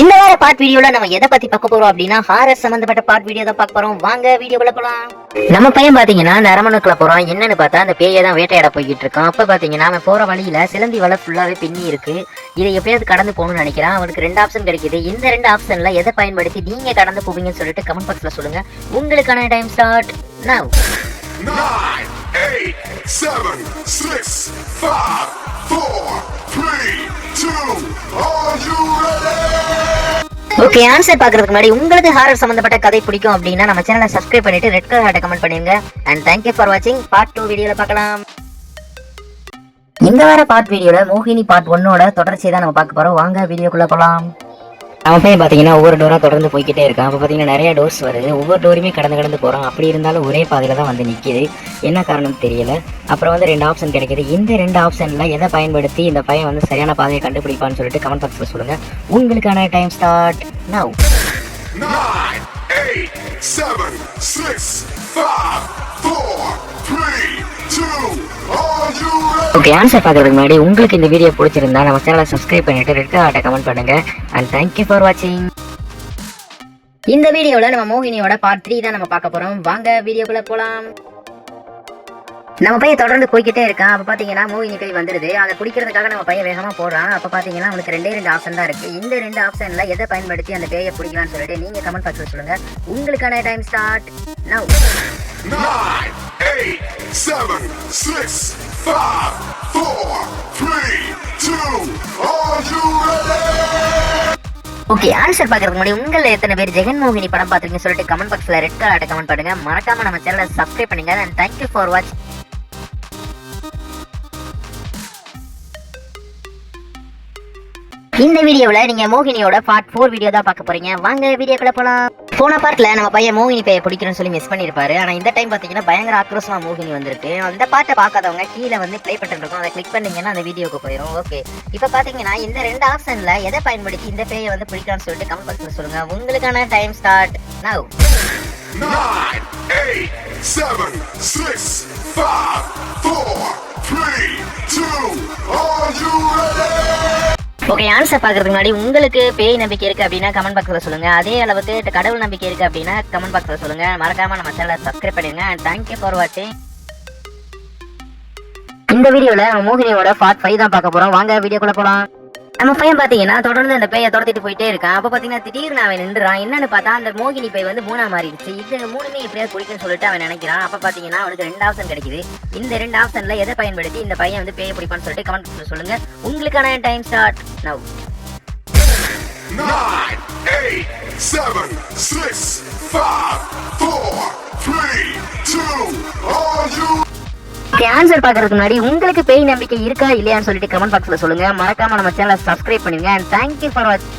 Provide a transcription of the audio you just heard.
இந்த வார பார்ட் வீடியோல நம்ம எதை பத்தி பார்க்க போறோம் அப்படின்னா ஹாரர் சம்பந்தப்பட்ட பார்ட் வீடியோ தான் பார்க்க போறோம். வாங்க வீடியோக்குள்ள போலாம். நம்ம பையன் பாத்தீங்கன்னா அந்த அரமணுக்குள்ள போறோம் என்னன்னு பார்த்தா அந்த பேயை தான் வேட்டையாட போய்கிட்டு இருக்கான். அப்ப பாத்தீங்கன்னா அவன் போற வழியில சிலந்தி வலை ஃபுல்லாவே பின்னி இருக்கு. இதை எப்படியாவது கடந்து போகணும்னு நினைக்கிறான். அவனுக்கு ரெண்டு ஆப்ஷன் கிடைக்குது. இந்த ரெண்டு ஆப்ஷன்ல எதை பயன்படுத்தி நீங்க கடந்து போவீங்கன்னு சொல்லிட்டு கமெண்ட் பாக்ஸ்ல சொல்லுங்க. உங்களுக்கான time start now nine, eight, seven, six, five, okay answer பாக்குறதுக்கு முன்னாடி உங்களுக்கு ஹாரர் சம்பந்தப்பட்ட கதை பிடிக்கும் அப்படின்னா நம்ம சேனலை சப்ஸ்கிரைப் பண்ணிட்டு ரெட் கலர் ஹார்ட்டை கமெண்ட் பண்ணுங்க அண்ட் தேங்க்யூ ஃபார் வாட்சிங் பார்ட் டூ வீடியோல பார்க்கலாம். இந்த வார பார்ட் வீடியோல மோகினி பார்ட் ஒன்னோட தொடர்ச்சியை தான் நம்ம பார்க்க போறோம். வாங்க வீடியோக்குள்ள போலாம். அவன் பையன் பார்த்தீங்கன்னா ஒவ்வொரு டோராக தொடர்ந்து போய்கிட்டே இருக்கான். அப்போ பார்த்தீங்கன்னா நிறைய டோர்ஸ் வருது. ஒவ்வொரு டோருமே கடந்து கடந்து போகிறான் அப்படி இருந்தாலும் ஒரே பாதையில் தான் வந்து நிற்கிது என்ன காரணம் தெரியல. அப்புறம் வந்து ரெண்டு ஆப்ஷன் கிடைக்கிது. இந்த ரெண்டு ஆப்ஷனில் எதை பயன்படுத்தி இந்த பையன் வந்து சரியான பாதையை கண்டுபிடிப்பான்னு சொல்லிட்டு கமெண்ட் பாக்ஸில் சொல்லுங்கள் உங்களுக்கான time start now Nine, eight, seven, six, five, four, three, okay answer பார்க்கறதுக்கு முன்னாடி உங்களுக்கு இந்த வீடியோ பிடிச்சிருந்தா நம்ம சேனலை சப்ஸ்கிரைப் பண்ணிட்டு ரெட் கலர்ட்ட கமெண்ட் பண்ணுங்க. அண்ட் தேங்க்யூ ஃபார் வாட்சிங் இந்த வீடியோவில் நம்ம மோகினியோட பார்ட் த்ரீ தான் நம்ம பார்க்க போறோம். வாங்க வீடியோக்குள்ள போலாம். நம்ம பையன் தொடர்ந்து போய்கிட்டே இருக்கான். அப்போ பார்த்தீங்கன்னா மோகினி கை வந்துடுது அதை பிடிக்கிறதுக்காக நம்ம பையன் வேகமாக போடுறான் அப்போ பார்த்தீங்கன்னா அவனுக்கு ரெண்டே ரெண்டு ஆப்ஷன் தான் இருக்கு. இந்த ரெண்டு ஆப்ஷனில் எதை பயன்படுத்தி அந்த பேயை பிடிக்கலாம்னு சொல்லிட்டு நீங்கள் கமெண்ட் பாக்ஸில் சொல்லுங்க. உங்களுக்கான time start now okay answer பாக்குறதுக்கு முன்னாடி உங்கள எத்தனை பேர் ஜெகன்மோகினி படம் பார்த்துருக்கீங்கன்னு சொல்லிட்டு கமெண்ட் பாக்ஸ்ல ரெட் கலர் கமெண்ட் பண்ணுங்க. மறக்காம நம்ம சேனலை சப்ஸ்கிரைப் பண்ணுங்க. அண்ட் தேங்க்யூ ஃபார் வாட்சிங் இந்த வீடியோவில் நீங்க மோகினியோட பார்ட் ஃபோர் வீடியோ தான் பார்க்க போறீங்க. வாங்க வீடியோக்குள்ள போலாம். போன பார்ட்ல நம்ம பையன் மோகினி பேயை பிடிக்கணும்னு சொல்லி மிஸ் பண்ணிருப்பாரு ஆனா இந்த டைம் பாத்தீங்கன்னா பயங்கர ஆக்ரோஷமா மோகினி வந்திருக்கு. அந்த பாட்டை பார்க்காதவங்க கீழே வந்து ப்ளே பட்டன் அதை கிளிக் பண்ணீங்கன்னா அந்த வீடியோக்கு போயிடும் ஓகே இப்போ பாத்தீங்கன்னா இந்த ரெண்டு ஆப்ஷன்ல எதை பயன்படுத்தி இந்த பேயை வந்து பிடிக்கலாம்னு சொல்லிட்டு கமெண்ட் பாக்ஸ்ல சொல்லுங்க. உங்களுக்கான time start now Nine, eight, seven, six, five, okay answer பார்க்கறதுக்கு முன்னாடி உங்களுக்கு பேய் நம்பிக்கை இருக்கு அப்படின்னா கமெண்ட் பாக்ஸ்ல சொல்லுங்க. அதே அளவுக்கு கடவுள் நம்பிக்கை இருக்கு அப்படின்னா கமெண்ட் பாக்ஸ்ல சொல்லுங்க. மறக்காம நம்ம சேனலை சப்ஸ்கிரைப் பண்ணிருங்க அண்ட் தேங்க்யூ ஃபார் வாட்சிங் இந்த வீடியோல மோகினியோட பார்ட் ஃபைவ் தான் பார்க்க போறோம். வாங்க வீடியோக்குள்ள போலாம். நம்ம பையன் பாத்தீங்கன்னா தொடர்ந்து அந்த பேயை துரத்திட்டு போயிட்டே இருக்கான். அப்ப பாத்தீங்கன்னா திடீர்னு அவன் நின்றுறான். என்னன்னு பார்த்தா அந்த மோகினி பை வந்து மூணா மாறிடுச்சு. இது மூணுமே எப்படியாவது குடிக்கணும்னு சொல்லிட்டு அவன் நினைக்கிறான். அப்ப பாத்தீங்கன்னா அவனுக்கு ரெண்டு ஆப்ஷன் கிடைக்குது. இந்த ரெண்டு ஆப்ஷன்ல எதை பயன்படுத்தி இந்த பையன் வந்து பேயை பிடிப்பான்னு சொல்லிட்டு கமெண்ட் சொல்லுங்க. உங்களுக்கான time start now Nine, eight, seven, six, five, answer பாக்குறதுக்கு முன்னாடி உங்களுக்கு பேய் நம்பிக்கை இருக்கா இல்லையான்னு சொல்லிட்டு கமெண்ட் பாக்ஸ்ல சொல்லுங்க. மறக்காம நம்ம சேனலை சப்ஸ்கிரைப் பண்ணுங்க அண்ட் தேங்க்யூ ஃபார் வாட்சிங்